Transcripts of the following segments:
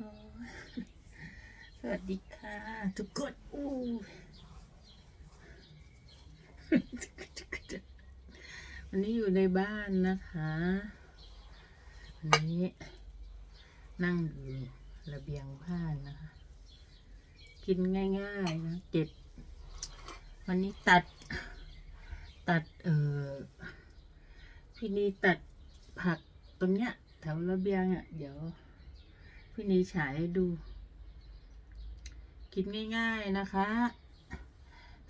สวัสดีค่ะ ทุกคนอู้วันนี้อยู่ในบ้านนะคะวันนี้นั่งอยู่ระเบียงบ้านนะคะ กินง่ายๆนะเก็บวันนี้ตัด ตัดเออพี่นีตัดผักตรงเนี้ยแถวระเบียงอะ เดี๋ยว พี่นีฉายให้ดู กินง่าย ๆนะคะ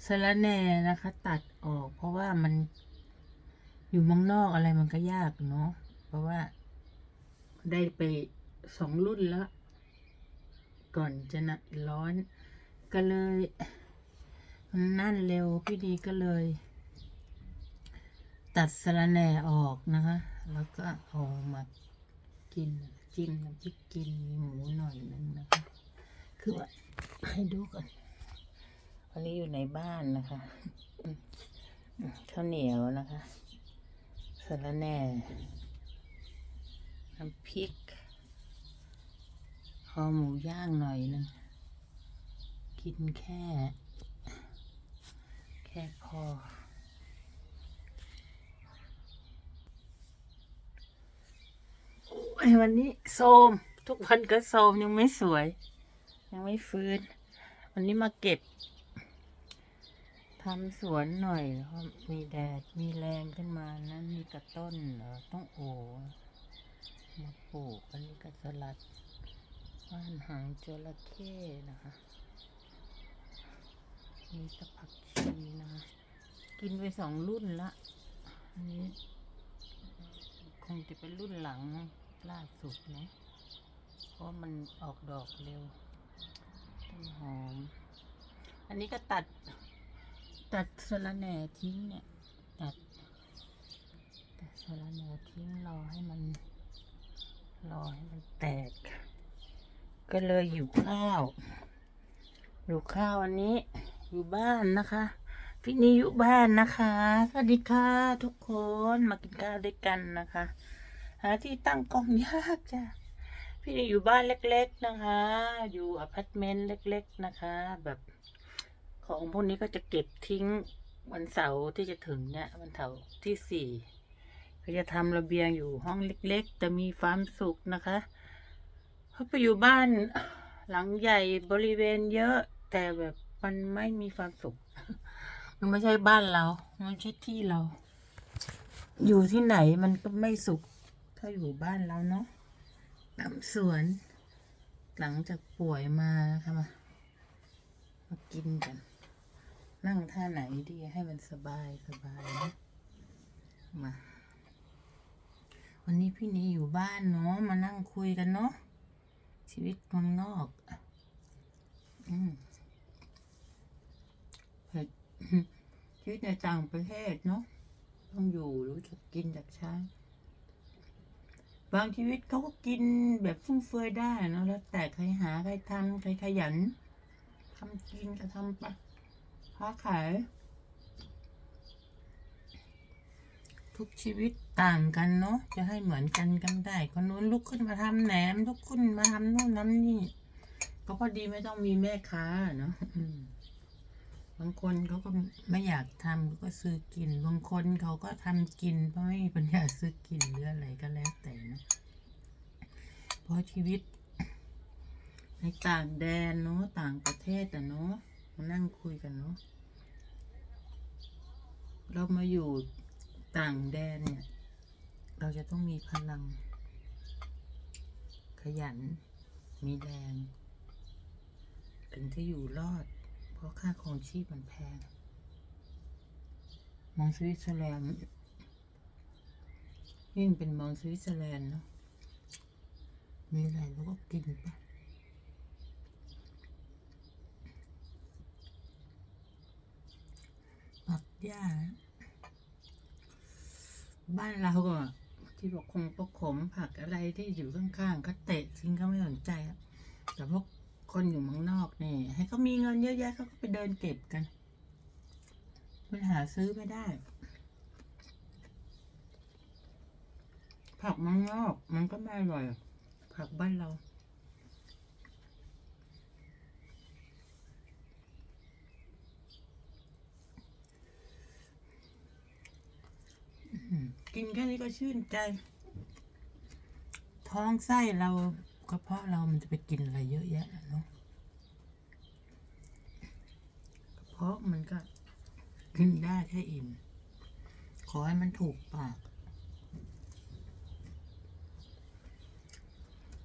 สะระแหน่นะคะ ตัดออก เพราะว่ามันอยู่มองนอกอะไรมันก็ยากเนาะเพราะว่าได้ไปสองรุ่นแล้ว ก่อนจะนะร้อน ก็เลยมันนั่นเร็วพี่ดีก็เลย ตัดสะระแหน่ออกนะคะ แล้วก็เอามากิน จิ้มน้ำพริกกินมีหมูหน่อยนึงนะคะ คือว่าให้ดูก่อนวันนี้อยู่ในบ้านนะคะข้าวเหนียวนะคะสะระแหน่น้ำพริกคอหมูย่างหน่อยนึงกินแค่ แค่พอ โอ้วันนี้โทมทุกวันก็โทมยังไม่สวย ยังไม่ฟื้น วันนี้มาเก็บทำสวนหน่อยเพราะมีแดดมีแรงขึ้นมานั้นมีกระต้นเออต้องโอมาปลูกอันนี้ก็สลัดว่านหางจระเข้นะคะมีตะผักชีนะคะกินไปสองรุ่นละอันนี้คงจะเป็นรุ่นหลัง ล่าสุดนะเพราะมันออกดอกเร็วต้นหอม อันนี้ก็ตัด ตัดสะระแหน่ทิ้งเนี่ย ตัด ตัดสะระแหน่ทิ้งรอให้มัน รอให้มันแตก ก็เลยอยู่ข้าวอยู่ข้าววันนี้ อยู่บ้านนะคะพี่นี่อยู่บ้านนะคะ สวัสดีค่ะทุกคน มากินข้าวด้วยกันนะคะ หาที่ตั้งกล้องยากจ้ะพี่นี่อยู่บ้านเล็ก ๆนะคะ อยู่อพาร์ตเมนต์เล็ก ๆนะคะ แบบของพวกนี้ก็จะเก็บทิ้งวันเสาร์ที่จะถึงเนี่ยวันเสาร์ที่สี่ก็จะทำระเบียงอยู่ห้องเล็กๆแต่มีความสุขนะคะเพราะไปอยู่บ้านหลังใหญ่บริเวณเยอะ แต่แบบมันไม่มีความสุข มันไม่ใช่บ้านเรา มันไม่ใช่ที่เรา อยู่ที่ไหนมันก็ไม่สุข ถ้าอยู่บ้านเราเนาะทำสวน หลังจากป่วยมานะคะมามากินกัน นั่งท่าไหนดีให้มันสบายสบายนะมา วันนี้พี่นีอยู่บ้านเนาะมานั่งคุยกันเนาะชีวิตเมืองนอกอืมเผ็ดชีวิตในต่างประเทศเนาะต้องอยู่รู้จักกินจากใช้ บางชีวิตเขาก็กินแบบฟุ่มเฟือยได้เนะแล้วแต่ใครหาใครทำใครขยันทำกินก็ทำไปค้าขาย ทุกชีวิตต่างกันเนาะจะให้เหมือนกันกันได้คนนู้นลุกขึ้นมาทำแหนมลุกขึ้นมาทำนู่นน้ำนี่ก็พอดีไม่ต้องมีแม่ค้าเนาะ บางคนเขาก็ไม่อยากทำเขาก็ซื้อกิน บางคนเขาก็ทำกิน เพราะไม่มีปัญญาซื้อกินหรืออะไรก็แล้วแต่นะเพราะชีวิต ในต่างแดนเนาะต่างประเทศอะเนาะมานั่งคุยกันเนาะเรามาอยู่ต่างแดนเนี่ย เราจะต้องมีพลัง ขยัน มีแรง ถึงจะอยู่รอด เพราะค่าครองชีพมันแพงมองสวิตเซอร์แลนด์ยิ่งเป็นมองสวิตเซอร์แลนด์เนาะมีอะไรเราก็กินไปผักหญ้าบ้านเราก็ที่บอกคงประขมผักอะไรที่อยู่ข้างๆเขาเตะทิ้งเขาไม่สนใจแต่พวก คนอยู่มังนอกนี่ ให้เขามีเงินเยอะแยะเขาก็ไปเดินเก็บกัน มันหาซื้อไม่ได้ ผักมังนอกมันก็ไม่อร่อย ผักบ้านเรากินแค่นี้ก็ชื่นใจ ท้องไส้เรา กระเพาะเรามันจะไปกินอะไรเยอะแยะเนาะกระเพาะมันก็กินได้แค่อิ่ม ขอให้มันถูกปาก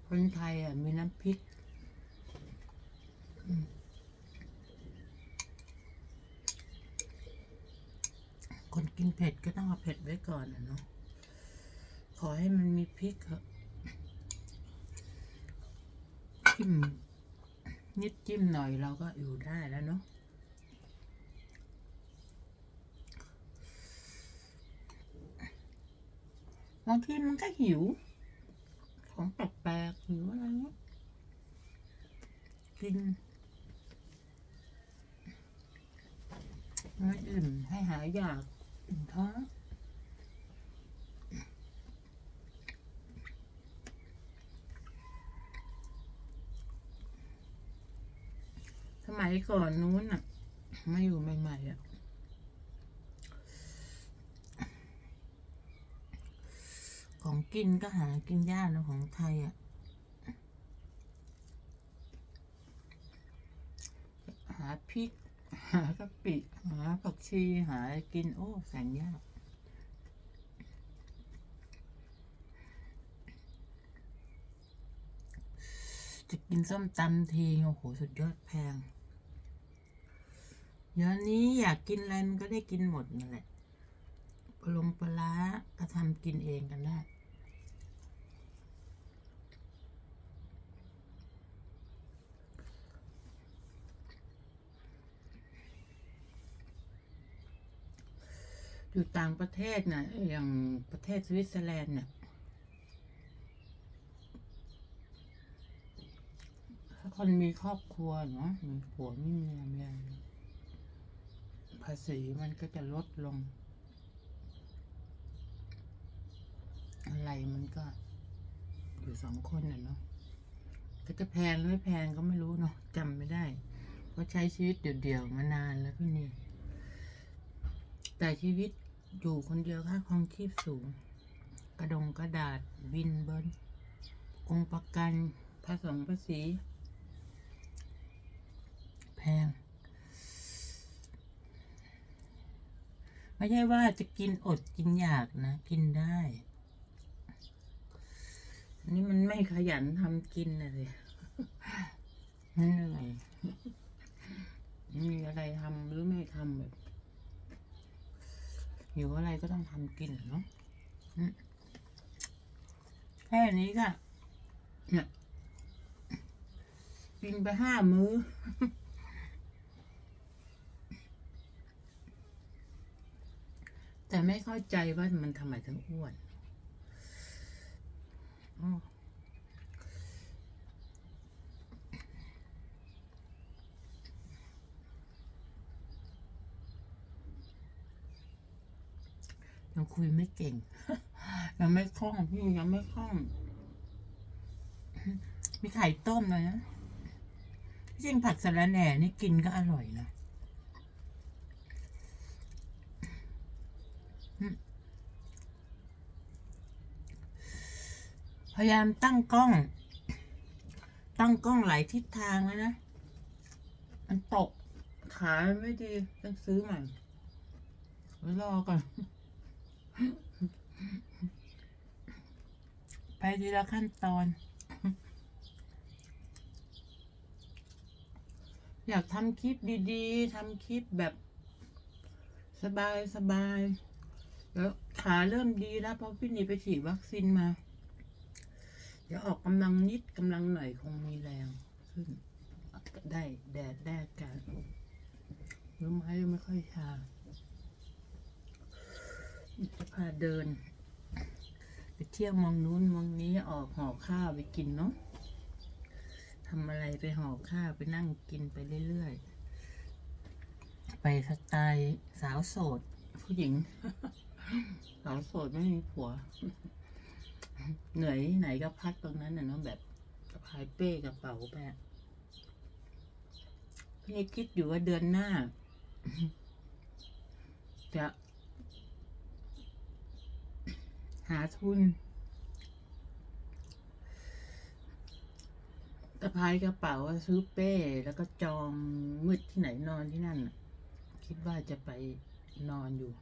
คนไทยอะมีน้ำพริกคนกินเผ็ดก็ต้องเอาเผ็ดไว้ก่อนอะเนาะ ขอให้มันมีพริกเถอะ จิ้ม นิดจิ้มหน่อยเราก็อยู่ได้แล้วเนาะบางทีมันก็หิว ของแปลกๆหิวอะไรเงี้ยกินไม่อิ่มให้หายอยากอิ่มท้อง มัยก่อนนู้นอะมาอยู่ใหม่ๆอะของกินก็หากินยากนะของไทยอะ หาพริก หากะปิ หาผักชี หากิน โอ้แสนยากจะกินส้มตำที โอ้โห สุดยอดแพง เดี๋ยวนี้อยากกินอะไรมันก็ได้กินหมดนั่นแหละปลงปลาร้าก็ทำกินเองกันได้อยู่ต่างประเทศนะอย่างประเทศสวิตเซอร์แลนด์เนี่ยถ้าคนมีครอบครัวเนาะมีผัวมีเมียมีอะไร ภาษีมันก็จะลดลง อะไรมันก็อยู่สองคนน่ะเนาะก็จะแพงหรือไม่แพงก็ไม่รู้เนาะจำไม่ได้เพราะใช้ชีวิตเดี่ยวๆมานานแล้วพี่นี่ แต่ชีวิตอยู่คนเดียวค่าครองชีพสูง กระดงกระดาษวินเบิร์นองประกันภาษงภาษี แพง ไม่ใช่ว่าจะกินอดกินอยากนะ กินได้อันนี่มันไม่ขยันทำกินนะสิมันเหนื่อยมีอะไรทำหรือไม่ทำแบบหิวอะไรก็ต้องทำกินเนาะแค่นี้ก็เนี่ยกินไปห้ามื้อ แต่ไม่เข้าใจว่ามันทำไมถึงอ้วนยังคุยไม่เก่ง ยังไม่คล่องพี่ยังไม่คล่อง มีไข่ต้มเลยนะจริงผักสะระแหน่นี่กินก็อร่อยนะ พยายามตั้งกล้อง ตั้งกล้องหลายทิศทางแล้วนะ มันตก ขาไม่ดี ต้องซื้อใหม่ไว้รอก่อน ไปทีละขั้นตอน อยากทำคลิปดีๆทำคลิปแบบสบายสบายๆแล้วขาเริ่มดีแล้วเพราะพี่นีไปฉีดวัคซีนมา เดี๋ยวออกกำลังนิดกำลังหน่อยคงมีแรงขึ้น ได้แดดแดดกันรู้ไหมไม่ค่อยชาจะพาเดิน ไปเที่ยวมองนู้นมองนี้ออกห่อข้าวไปกินเนาะทำอะไรไปห่อข้าวไปนั่งกินไปเรื่อยๆ ไปสไตล์สาวโสด ผู้หญิง สาวโสดไม่มีผัว เหนื่อยที่ไหนก็พักตรงนั้นน่ะเนาะแบบสะพายเป้กระเป๋าไปะพี่นี่คิดอยู่ว่าเดือนหน้า จะ หาทุนสะพายกระเป๋าซื้อเป้ แล้วก็จองมืดที่ไหนนอนที่นั่น คิดว่าจะไปนอนอยู่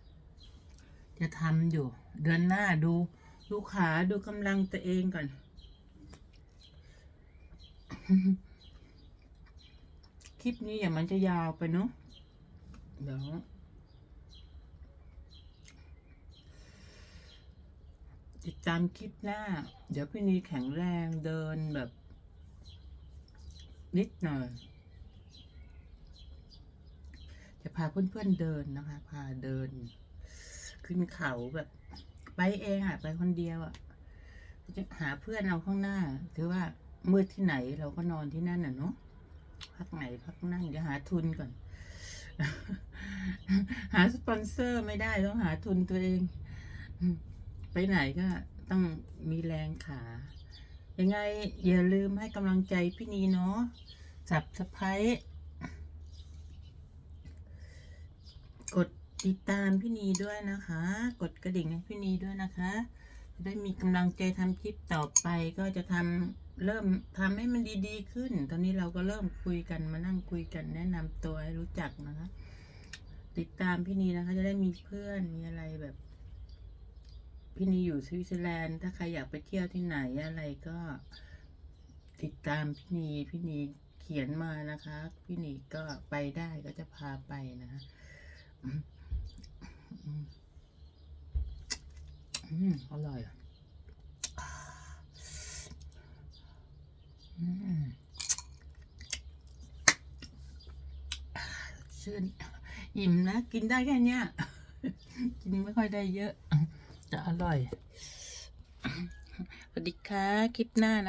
จะทำอยู่ เดือนหน้าดู ดูขาดูกำลังตัวเองก่อน คลิปนี้อย่ามันจะยาวไปเนาะเดี๋ยวติดตามคลิปหน้า เดี๋ยวพี่นีแข็งแรงเดินแบบ นิดหน่อย จะพาเพื่อนๆเดินนะคะ พาเดิน ขึ้นเขาแบบ ไปเองอะไปคนเดียวอะจะหาเพื่อนเอาข้างหน้าถือว่ามืดที่ไหนเราก็นอนที่นั่นน่ะเนาะพักไหนพักนั่นเดี๋ยวหาทุนก่อน หาสปอนเซอร์ไม่ได้ต้องหาทุนตัวเอง ไปไหนก็ต้องมีแรงขา ยังไง อย่าลืมให้กำลังใจพี่นีเนาะสับสะพายกด ติดตามพี่นีด้วยนะคะ กดกระดิ่งให้พี่นีด้วยนะคะจะได้มีกำลังใจทำคลิปต่อไปก็จะทำเริ่มทำให้มันดีๆขึ้น ตอนนี้เราก็เริ่มคุยกันมานั่งคุยกันแนะนำตัวให้รู้จักนะคะ ติดตามพี่นีนะคะ จะได้มีเพื่อนมีอะไรแบบ พี่นีอยู่สวิตเซอร์แลนด์ถ้าใครอยากไปเที่ยวที่ไหนอะไรก็ ติดตามพี่นีพี่นีเขียนมานะคะ พี่นีก็ไปได้ก็จะพาไปนะคะอืมอืม อืมอร่อยอะอืมชื่นอิ่มนะ กินได้แค่เนี้ย กินไม่ค่อยได้เยอะ จะอร่อย สวัสดีค่ะ คลิปหน้านะ